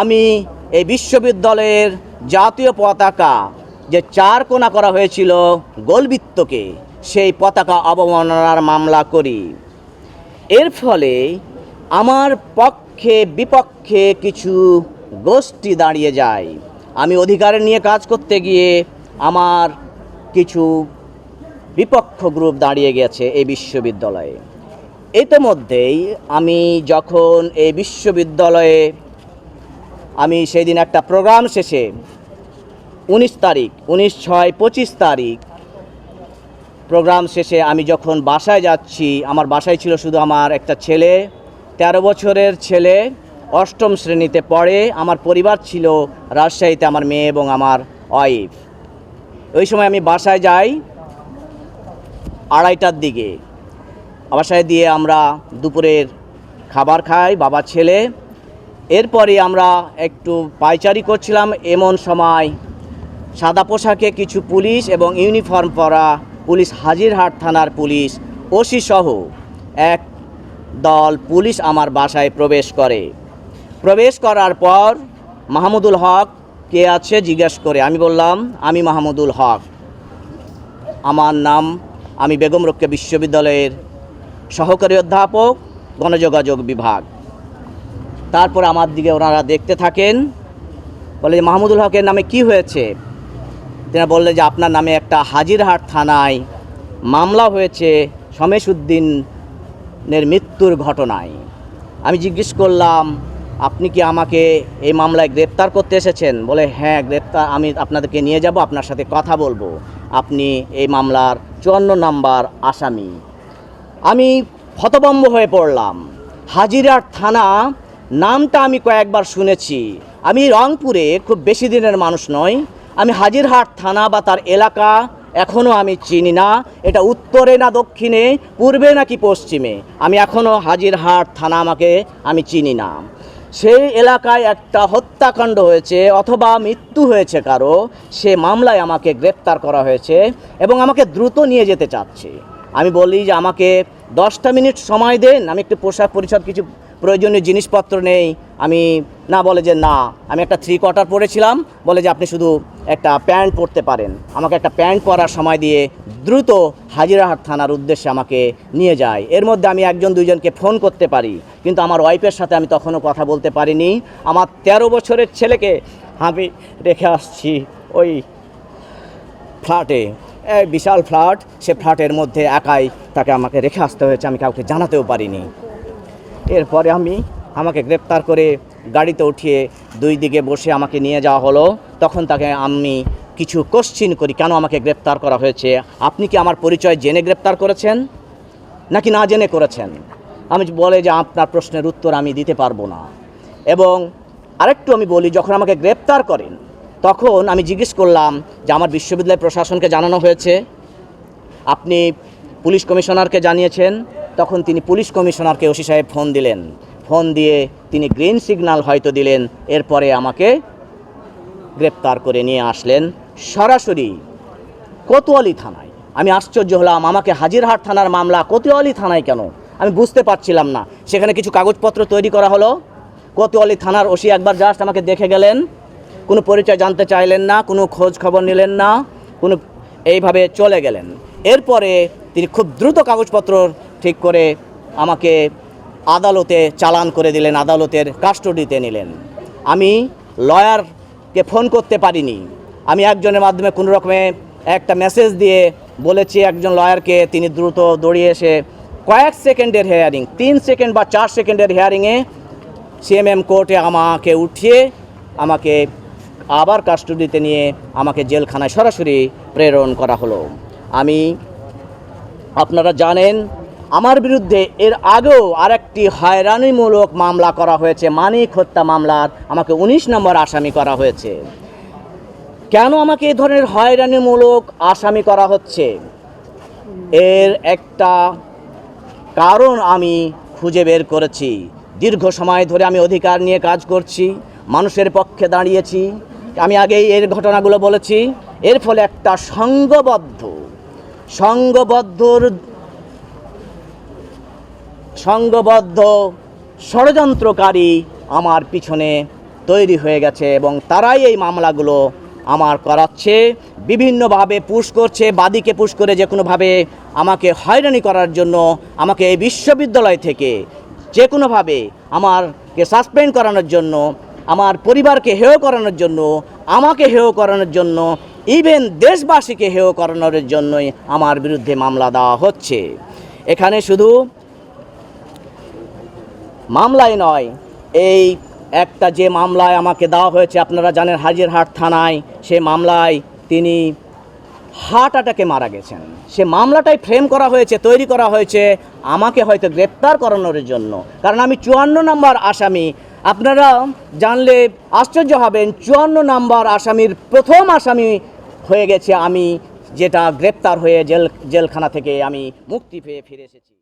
আমি এই বিশ্ববিদ্যালয়ের জাতীয় পতাকা যে চার কোনা করা হয়েছিল গোলবৃত্তকে, সেই পতাকা অবমাননার মামলা করি। এর ফলে আমার পক্ষে বিপক্ষে কিছু গোষ্ঠী দাঁড়িয়ে যায়। আমি অধিকার নিয়ে কাজ করতে গিয়ে আমার কিছু বিপক্ষ গ্রুপ দাঁড়িয়ে গেছে এই বিশ্ববিদ্যালয়ে। ইতিমধ্যেই আমি যখন এই বিশ্ববিদ্যালয়ে আমি সেই দিন একটা প্রোগ্রাম শেষে উনিশ তারিখ, উনিশ ছয় পঁচিশ তারিখ প্রোগ্রাম শেষে আমি যখন বাসায় যাচ্ছি, আমার বাসায় ছিল শুধু আমার একটা ছেলে, তেরো বছরের ছেলে, অষ্টম শ্রেণীতে পড়ে, আমার পরিবার ছিল রাজশাহীতে আমার মেয়ে এবং আমার ওয়াইফ ওই সময় আমি বাসায় যাই আড়াইটার দিকে। বাসায় দিয়ে আমরা দুপুরের খাবার খাই, বাবা ছেলে এরপরে আমরা একটু পাইচারি করছিলাম, এমন সময় সাদা পোশাকে কিছু পুলিশ এবং ইউনিফর্ম পরা পুলিশ হাজিরহাট থানার পুলিশ, ওসি সহ এক দল পুলিশ আমার বাসায় প্রবেশ করে। প্রবেশ করার পর মাহমুদুল হক কে আছে জিজ্ঞেস করে, আমি বললাম, আমি মাহমুদুল হক। আমার নাম, আমি বেগম রক্ষা বিশ্ববিদ্যালয়ের সহকারী অধ্যাপক, গণযোগাযোগ বিভাগ। তারপর আমার দিকে ওনারা দেখতে থাকেন। বলে যে, মাহমুদুল হকের নামে কি হয়েছে? তিনি বললেন যে, আপনার নামে একটা হাজিরহাট থানায় মামলা হয়েছে সমেশ উদ্দিনের মৃত্যুর ঘটনায়। আমি জিজ্ঞেস করলাম, আপনি কি আমাকে এই মামলায় গ্রেপ্তার করতে এসেছেন? বলে হ্যাঁ গ্রেপ্তার, আমি আপনাদেরকে নিয়ে যাব, আপনার সাথে কথা বলব। আপনি এই মামলার চুয়ান্ন নাম্বার আসামি। আমি হতবম্ব হয়ে পড়লাম। হাজিরার থানা নামটা আমি কয়েকবার শুনেছি। আমি রংপুরে খুব বেশি দিনের মানুষ নই। আমি হাজিরহাট থানা বা তার এলাকা এখনও আমি চিনি না। এটা উত্তরে না দক্ষিণে, পূর্বে নাকি পশ্চিমে। আমি এখনও হাজিরহাট থানা আমাকে আমি চিনি না। সেই এলাকায় একটা হত্যাকাণ্ড হয়েছে অথবা মৃত্যু হয়েছে কারও, সে মামলায় আমাকে গ্রেপ্তার করা হয়েছে এবং আমাকে দ্রুত নিয়ে যেতে চাচ্ছে। আমি বলি যে আমাকে দশটা মিনিট সময় দেন, আমি একটু পোশাক পরিচ্ছদ কিছু প্রয়োজনীয় জিনিসপত্র নেই, আমি না বলে যে না। আমি একটা থ্রি কোয়ার্টার পরেছিলাম, বলে যে আপনি শুধু একটা প্যান্ট পরতে পারেন। আমাকে একটা প্যান্ট পরার সময় দিয়ে দ্রুত হাজিরাহাট থানার উদ্দেশ্যে আমাকে নিয়ে যায়। এর মধ্যে আমি একজন, দুইজনকে ফোন করতে পারি, কিন্তু আমার ওয়াইফের সাথে আমি তখনও কথা বলতে পারিনি। আমার তেরো বছরের ছেলেকে আমি রেখে আসছি ওই ফ্ল্যাটে বিশাল ফ্ল্যাট সে ফ্ল্যাটের মধ্যে একাই তাকে আমাকে রেখে আসতে হয়েছে, আমি কাউকে জানাতেও পারিনি। এরপরে আমি আমাকে গ্রেপ্তার করে গাড়িতে উঠিয়ে দুই দিকে বসে আমাকে নিয়ে যাওয়া হলো। তখন তাকে আমি কিছু কোশ্চিন করি, কেন আমাকে গ্রেপ্তার করা হয়েছে? আপনি কি আমার পরিচয় জেনে গ্রেপ্তার করেছেন? নাকি না জেনে করেছেন? আমি বলে যে আপনার প্রশ্নের উত্তর আমি দিতে পারব না। এবং আরেকটু আমি বলি, যখন আমাকে গ্রেপ্তার করেন, তখন আমি জিজ্ঞেস করলাম যে আমার বিশ্ববিদ্যালয় প্রশাসনকে জানানো হয়েছে। আপনি পুলিশ কমিশনারকে জানিয়েছেন। তখন তিনি পুলিশ কমিশনারকে ওসি সাহেব ফোন দিলেন। ফোন দিয়ে তিনি গ্রিন সিগন্যাল হয়তো দিলেন, এরপরে আমাকে গ্রেপ্তার করে নিয়ে আসলেন। সরাসরি কোতোয়ালি থানায়। আমি আশ্চর্য হলাম, আমাকে হাজিরহাট থানার মামলা, কোতোয়ালি থানায় কেন? আমি বুঝতে পারছিলাম না। সেখানে কিছু কাগজপত্র তৈরি করা হলো। কোতোয়ালি থানার ওসি একবার জাস্ট আমাকে দেখে গেলেন। কোনো পরিচয় জানতে চাইলেন না, কোনো খোঁজ খবর নিলেন না, কোনো এইভাবে চলে গেলেন। এরপরে তিনি খুব দ্রুত কাগজপত্র ঠিক করে আমাকে আদালতে চালান করে দিলেন, আদালতের কাস্টডিতে নিলেন। আমি লয়ারকে ফোন করতে পারিনি। আমি একজনের মাধ্যমে কোনো রকমে একটা মেসেজ দিয়ে বলেছি, একজন লয়ারকে, তিনি দ্রুত দৌড়িয়ে এসে কয়েক সেকেন্ডের হেয়ারিং তিন সেকেন্ড বা চার সেকেন্ডের হেয়ারিংয়ে সিএমএম কোর্টে আমাকে উঠিয়ে আমাকে আবার কাস্টডিতে নিয়ে আমাকে জেলখানায় সরাসরি প্রেরণ করা হলো। আমি, আপনারা জানেন আমার বিরুদ্ধে এর আগেও আরেকটি হয়রানিমূলক মামলা করা হয়েছে, মানিক হত্যা মামলার, আমাকে ১৯ নম্বর আসামি করা হয়েছে। কেন আমাকে এই ধরনের হয়রানিমূলক আসামি করা হচ্ছে? এর একটা কারণ আমি খুঁজে বের করেছি। দীর্ঘ সময় ধরে আমি অধিকার নিয়ে কাজ করছি, মানুষের পক্ষে দাঁড়িয়েছি। আমি আগেই এর ঘটনাগুলো বলেছি। এর ফলে একটা সংঘবদ্ধ সংঘবদ্ধর সংঘবদ্ধ ষড়যন্ত্রকারী আমার পিছনে তৈরি হয়ে গেছে এবং তারাই এই মামলাগুলো আমার করাচ্ছে, বিভিন্নভাবে পুশ করছে, বাদীকে পুশ করে যে কোনোভাবে আমাকে হয়রানি করার জন্য আমাকে এই বিশ্ববিদ্যালয় থেকে যে কোনোভাবে আমারকে সাসপেন্ড করানোর জন্য, আমার পরিবারকে হেয় করানোর জন্য, আমাকে হেয় করানোর জন্য, ইভেন দেশবাসীকে হেয় করানোর জন্যই আমার বিরুদ্ধে মামলা দেওয়া হচ্ছে। এখানে শুধু মামলায় নয়। এই একটা যে মামলায় আমাকে দেওয়া হয়েছে, আপনারা জানেন হাজিরহাট থানায় সে মামলায় তিনি হার্ট অ্যাটাকে মারা গেছেন। সে মামলাটাই ফ্রেম করা হয়েছে, তৈরি করা হয়েছে, আমাকে হয়তো গ্রেপ্তার করানোর জন্য। কারণ আমি চুয়ান্ন নম্বর আসামি। আপনারা জানলে আশ্চর্য হবেন, চুয়ান্ন নম্বর আসামির প্রথম আসামি হয়ে গেছে আমি, যেটা গ্রেপ্তার হয়ে জেল, জেলখানা থেকে আমি মুক্তি পেয়ে ফিরে এসেছি।